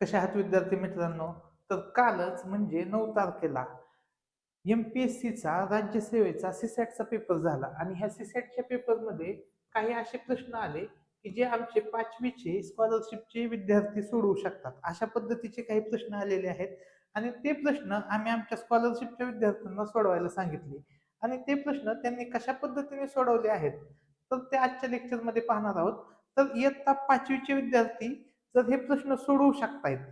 कशा आहात विद्यार्थी मित्रांनो? तर कालच म्हणजे नऊ तारखेला एम पी एस सीचा राज्यसेवेचा सीसॅटचा पेपर झाला. आणि ह्या सीसॅटच्या पेपरमध्ये काही असे प्रश्न आले की जे आमचे पाचवीचे स्कॉलरशिपचे विद्यार्थी सोडवू शकतात. अशा पद्धतीचे काही प्रश्न आलेले आहेत. आणि ते प्रश्न आम्ही आमच्या स्कॉलरशिपच्या विद्यार्थ्यांना सोडवायला सांगितले. आणि ते प्रश्न त्यांनी कशा पद्धतीने सोडवले आहेत? तर ते आजच्या लेक्चरमध्ये पाहणार आहोत. तर इयत्ता पाचवीचे विद्यार्थी जर हे प्रश्न सोडवू शकतायत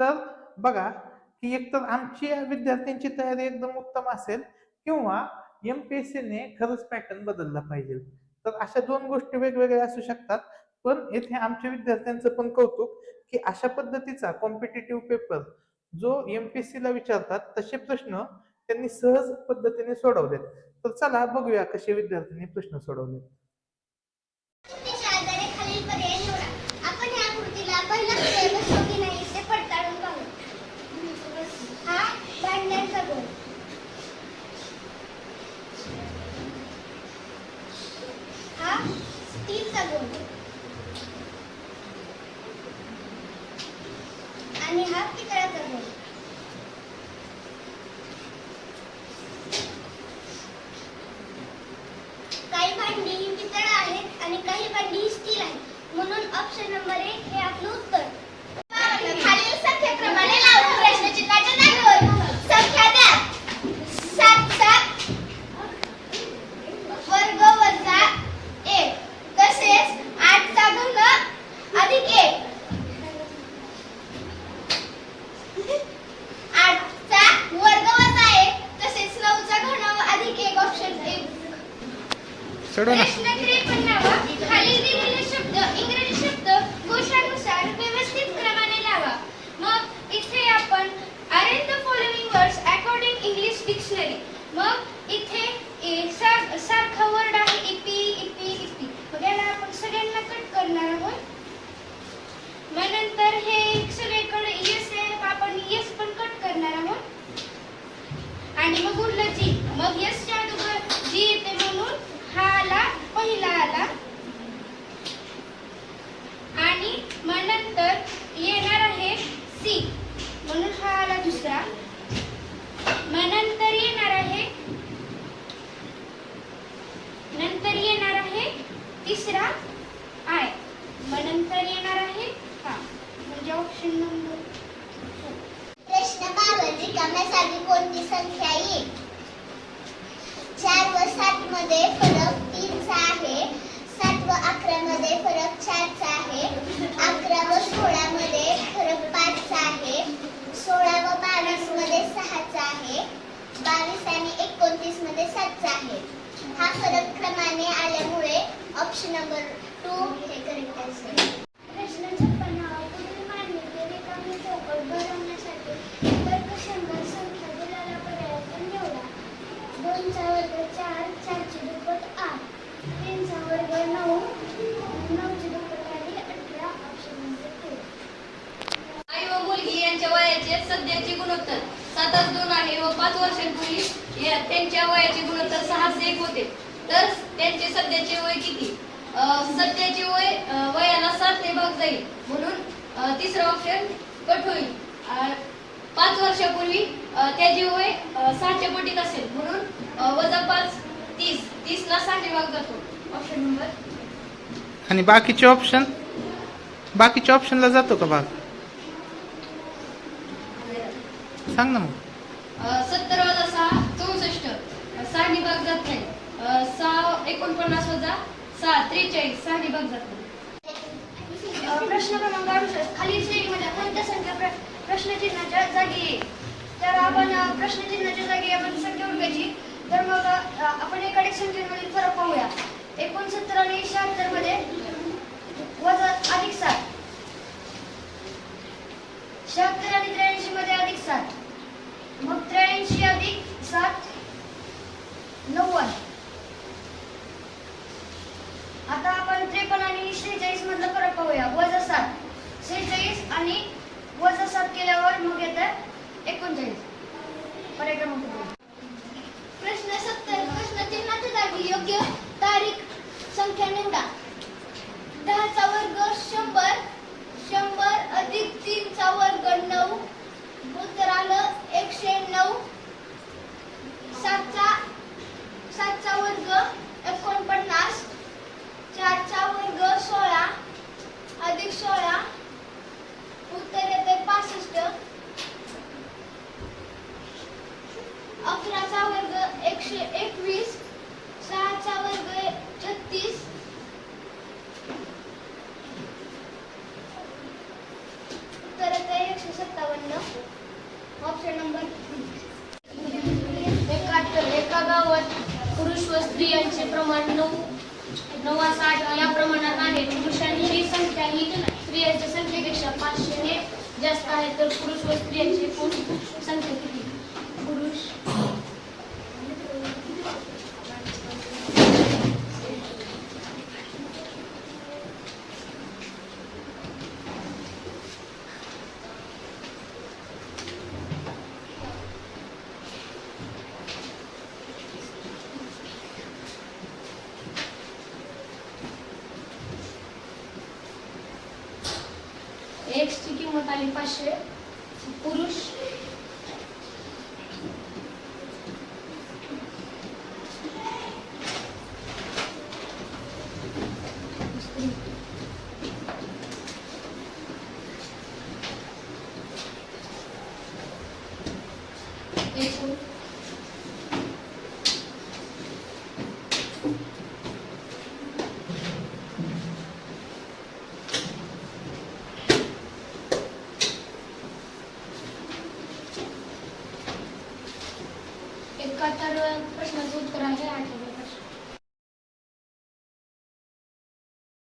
तर बघा की एकतर आमची विद्यार्थ्यांची तयारी एकदम उत्तम असेल किंवा एम पी एस सीने खरंच पॅटर्न बदलला पाहिजे. तर अशा दोन गोष्टी वेगवेगळ्या असू शकतात. पण येथे आमच्या विद्यार्थ्यांचं पण कौतुक की अशा पद्धतीचा कॉम्पिटेटिव्ह पेपर जो एम पी एस सीला विचारतात तसे प्रश्न त्यांनी सहज पद्धतीने सोडवलेत. तर चला बघूया कसे विद्यार्थ्यांनी प्रश्न सोडवलेत कृतीच्या आधारे खालील पर्याय निवडा आपण या कृतीला पहिला पर्याय बसतो की नाही ते पडताळून पाहू हा भांड्यांचा गोल हा स्टीलचा गोल आणि हा पितळाचा गोल काही भांडी ही पितळ आहेत आणि काही भांडी ही स्टील आहेत. म्हणून ऑप्शन नंबर एक हे आपलं उत्तर खालील संख्येप्रमाणे लावून प्रश्नचिन्हाच्या जागेवर संख्या द्या सात सात वर्ग वजा एक तसेच आठचा घन अधिक एक आठचा वर्ग वजा एक तसेच नऊचा घन अधिक एक ऑप्शन एक सोडव ना प्रश्न त्रेपन्नावा खालील दिलेले शब्द इंग्रजी शब्द कोशानुसार व्यवस्थित क्रमाने लावा मग इथे आपण arrange the following words according English dictionary मग इथे सा, सा- सारखा वर्ड आहे इपी इपी इपी मग याला आपण सगळ्यांना कट करणार आहोत मग नंतर हे सगळीकडे येस आहे आपण येस पण कट करणार आहोत आणि मग उरलं जी मग यसच्या अगोदर जी येते म्हणून हा आला पहिला आला आणि मग नंतर येणार आहे सी म्हणून हा आला दुसरा मग नंतर येणार आहे नंतर येणार आहे तिसरा आय मग नंतर येणार आहे हा म्हणजे ऑप्शन नंबर प्रश्न बावन रिकाम्या कोणती संख्या येईल? चार व सात मध्ये फरक तीनचा आहे. सात व अकरा मध्ये फरक चारचा आहे. अकरा व सोळा मध्ये फरक पाचचा आहे. सोळा व बावीसमध्ये सहाचा आहे. बावीस आणि एकोणतीसमध्ये सातचा आहे. हा फरक क्रमाने आल्यामुळे ऑप्शन नंबर टू हे करेक्ट असेल प्रश्न छप्पन्न पुढील मांडणीतील रिकामी चौकट भरवण्यासाठी तर्कसंगत संख्या दिलेल्या पर्यायातून निवडा दोनचा वर्ग चार चारचे दुप्पट आठ तीनचा वर्ग नऊ नऊचे दुप्पट आणि अठरा ऑप्शन नंबर टू आई व मुलगी यांच्या वयाचे सध्याचे गुणोत्तर सातच दोन आहे व पाच वर्षांपूर्वी या- त्यांच्या वयाचे गुणोत्तर सहाशे एक होते. तर त्यांचे सध्याचे वय किती? सध्याचे वय वयाला सात ने भाग जाईल. म्हणून तिसरं ऑप्शन कट होईल. पाच वर्षापूर्वी त्याचे वय सहाच्या पटीत असेल. म्हणून वजा पाच तीस तीसला सहाने भाग जातो. ऑप्शन नंबर आणि बाकीचे ऑप्शन बाकीच्या ऑप्शनला जातो का भाग? सांग ना मग. सत्तर वजा सहा सहा विभाग जात नाही. सहा एकोणपन्नास वजा सहा त्रेचाळीस. सहा विभाग जात नाही. प्रश्न क्रमांक अडुसष्ट. खालील श्रेणीमध्ये कोणत्या संख्या प्रश्नचिन्हाच्या जागी येईल तर आपण प्रश्नचिन्हाच्या जागी आपण संख्या ओळखायची तर मग आपण एकाडे संख्येमधील फरक पाहूया. एकोणसत्तर आणि शहात्तरमध्ये वजा अधिक सात. शहात्तर आणि त्र्याऐंशी मध्ये अधिक सात. क्रमांक येतात एकोणचाळीस. पर्याय क्रमांक प्रश्न सत्तर प्रश्न चिन्हाच्या जागी योग्य तारीख संख्या निवडा. दहाचा वर्ग शंभर यांचे प्रमाण नऊ नवा साठ या प्रमाणात आहे. पुरुषांची संख्या ही स्त्रियांच्या संख्येपेक्षा पाचशेने जास्त आहे. तर पुरुष व स्त्रियांची एकूण संख्या किती? पुरुष एक्सची किंमत आली पाचशे पुरुष एकाहत्तर प्रश्नाचं उत्तर आहे आठवलं